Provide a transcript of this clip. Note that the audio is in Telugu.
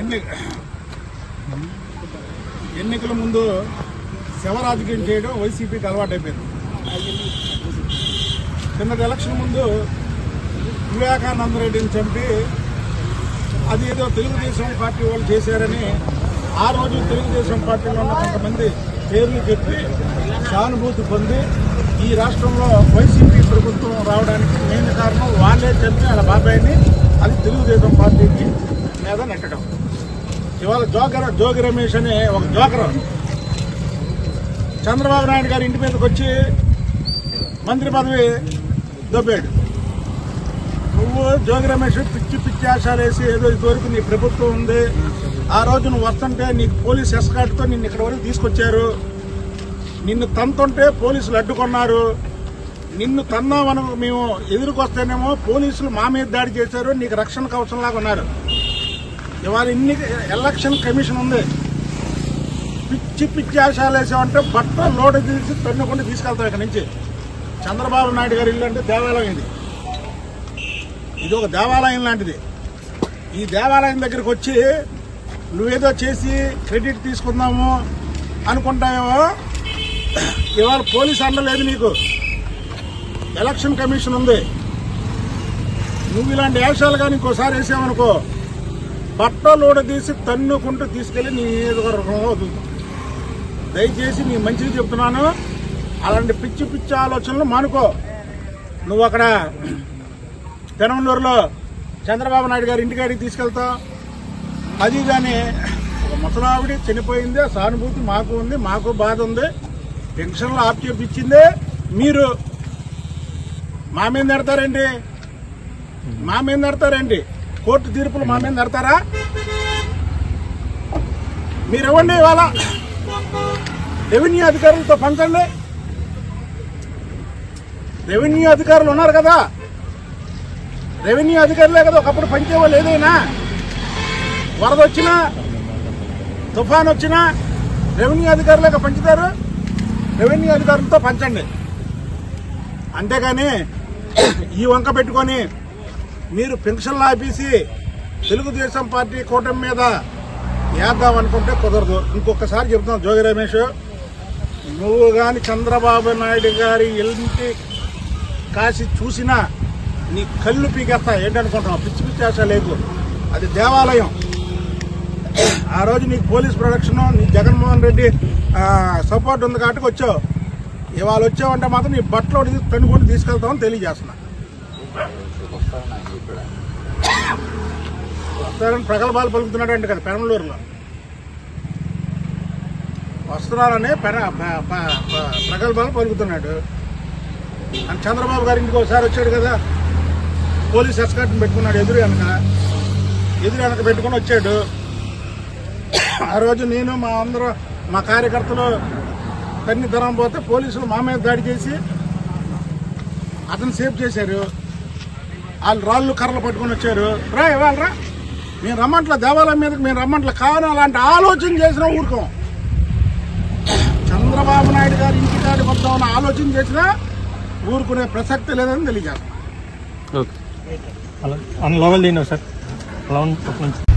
ఎన్ని ఎన్నికల ముందు శవరాజకీయం చేయడం వైసీపీకి అలవాటైపోయింది. కిందటి ఎలక్షన్ ముందు వివేకానంద రెడ్డిని చంపి అది ఏదో తెలుగుదేశం పార్టీ వాళ్ళు చేశారని ఆ రోజు తెలుగుదేశం పార్టీలో ఉన్న కొంతమంది పేర్లు చెప్పి సానుభూతి పొంది ఈ రాష్ట్రంలో వైసీపీ ప్రభుత్వం రావడానికి మెయిన్ కారణం వాళ్ళే చంపి వాళ్ళ బాబాయిని అది తెలుగుదేశం పార్టీకి మీద నెట్టడం. ఇవాళ జోకర్ జోగి రమేష్ అనే ఒక జోకర్. చంద్రబాబు నాయుడు గారి ఇంటి మీదకి వచ్చి మంత్రి పదవి దొబ్బాడు. నువ్వు జోగి రమేష్ పిచ్చి పిచ్చి ఆశాలు వేసి ఏదో ఇదివరకు నీ ప్రభుత్వం ఉంది. ఆ రోజు నువ్వు వస్తుంటే నీకు పోలీస్ ఎస్కాట్తో నిన్ను ఇక్కడ వరకు తీసుకొచ్చారు. నిన్ను తంతుంటే పోలీసులు అడ్డుకున్నారు. నిన్ను తన్నామని మేము ఎదురుకొస్తేనేమో పోలీసులు మా మీద దాడి చేశారు. నీకు రక్షణ కవచంలాగా ఉన్నారు. ఇవాళ ఇన్ని ఎలక్షన్ కమిషన్ ఉంది. పిచ్చి పిచ్చి ఆశాలు వేసామంటే బట్ట లోటు తీసి తన్నుకుంటూ తీసుకెళ్తాం ఇక్కడ నుంచి. చంద్రబాబు నాయుడు గారి ఇల్లు అంటే దేవాలయం ఇది. ఇది ఒక దేవాలయం లాంటిది. ఈ దేవాలయం దగ్గరికి వచ్చి నువ్వేదో చేసి క్రెడిట్ తీసుకుందాము అనుకుంటావేమో? ఇవాళ పోలీస్ అండ లేదు నీకు. ఎలక్షన్ కమిషన్ ఉంది. నువ్వు ఇలాంటి వేషాలు కానీ ఇంకోసారి వేసామనుకో బట్టలోడ తీసి తన్నుకుంటూ తీసుకెళ్ళి నీ నియోజకవర్గంలో వదులుతాం. దయచేసి నీ మంచిది చెప్తున్నాను. అలాంటి పిచ్చి పిచ్చి ఆలోచనలు మానుకో. నువ్వు అక్కడ పెనంలూరులో చంద్రబాబు నాయుడు గారి ఇంటికాడికి తీసుకెళ్తావు అది కానీ ఒక ముసలావిడి చనిపోయింది సానుభూతి మాకు ఉంది మాకు బాధ ఉంది. పెన్షన్లు ఆఫ్ చేపించిందే మీరు మా మీద నడతారండి మా మీద నడతారండి కోర్టు తీర్పులు మా మీద నడతారా? మీరు ఇవ్వండి ఇవాళ రెవెన్యూ అధికారులతో పంచండి? రెవెన్యూ అధికారులు ఉన్నారు కదా? రెవెన్యూ అధికారులే కదా ఒకప్పుడు పంచేవాళ్ళు ఏదైనా? వరద వచ్చినా తుఫాన్ వచ్చినా రెవెన్యూ అధికారులేక పంచుతారు? రెవెన్యూ అధికారులతో పంచండి. అంతేగాని ఈ వంక పెట్టుకొని మీరు పెన్షన్లు ఆపేసి తెలుగుదేశం పార్టీ కూటమి మీద వేద్దాం అనుకుంటే కుదరదు. ఇంకొకసారి చెప్తున్నాను జోగి రమేష్ నువ్వు కానీ చంద్రబాబు నాయుడు గారి ఇంటి కాసి చూసినా నీ కళ్ళు పీకేస్తా. ఏంటనుకుంటున్నావు? పిచ్చి పిచ్చి ఆశ లేదు. అది దేవాలయం. ఆ రోజు నీకు పోలీస్ ప్రొడక్షన్ నీ జగన్మోహన్ రెడ్డి సపోర్ట్ ఉంది కాబట్టి వచ్చావు. ఇవాళ వచ్చావంటే మాత్రం నీ బట్టలు తనుకొని తీసుకెళ్తామని తెలియజేస్తున్నా. వస్తారని ప్రగల్భాలు పలుకుతున్నాడు అంటే కదా పెరంలూరులో వస్త్రాలని పెర ప్రగల్భాలు పలుకుతున్నాడు. అని చంద్రబాబు గారి ఇంటికి ఒకసారి వచ్చాడు కదా. పోలీస్ ఎస్కార్ట్ని పెట్టుకున్నాడు ఎదురు వెనక. ఎదురు వెనక పెట్టుకొని వచ్చాడు. ఆ రోజు నేను మా అందరూ మా కార్యకర్తలు తన్ని తరం పోతే పోలీసులు మా మీద దాడి చేసి అతను సేఫ్ చేశారు. వాళ్ళు రాళ్ళు కర్రలు పట్టుకొని వచ్చారు. రా ఇవాళ మేము రమ్మంట్ల దేవాలయం మీదకి మేము రమ్మంట్ల కావాలని అలాంటి ఆలోచన చేసినా ఊరుకోం. చంద్రబాబు నాయుడు గారి ఇంటికాడికి వద్దామని ఆలోచన చేసినా ఊరుకునే ప్రసక్తి లేదని తెలియజేస్తాం. ఓకే అలా అన్న లోపల తిన్నావు సార్? అలా